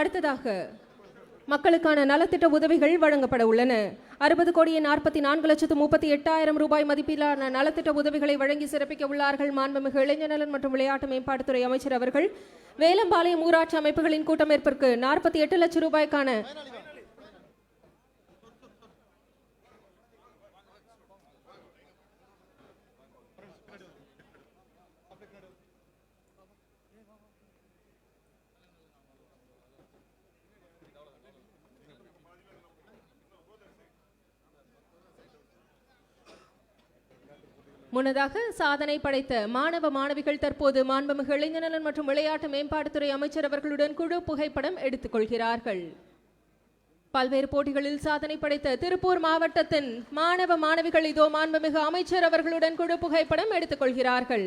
அடுத்ததாக மக்களுக்கான நலத்திட்ட உதவிகள் வழங்கப்பட உள்ளன. அறுபது கோடியே நாற்பத்தி நான்கு லட்சத்து முப்பத்தி எட்டாயிரம் ரூபாய் மதிப்பிலான நலத்திட்ட உதவிகளை வழங்கி சிறப்பிக்க உள்ளார்கள் மாண்புமிகு இளைஞர் நலன் மற்றும் விளையாட்டு மேம்பாட்டுத்துறை அமைச்சர் அவர்கள். வேலம்பாளையம் ஊராட்சி அமைப்புகளின் கூட்டமைப்பிற்கு நாற்பத்தி எட்டு லட்சம் ரூபாய்க்கான முன்னதாக சாதனை படைத்த மாணவ மாணவிகள் தற்போது மாண்புமிகு இளைஞர்நலன் மற்றும் விளையாட்டு மேம்பாட்டுத்துறை அமைச்சர் அவர்களுடன் குழு புகைப்படம் எடுத்துக் கொள்கிறார்கள் பல்வேறு போட்டிகளில் சாதனை படைத்த திருப்பூர் மாவட்டத்தின் மாணவ மாணவிகள் இதோ மாண்புமிகு அமைச்சர் அவர்களுடன் குழு புகைப்படம் எடுத்துக் கொள்கிறார்கள்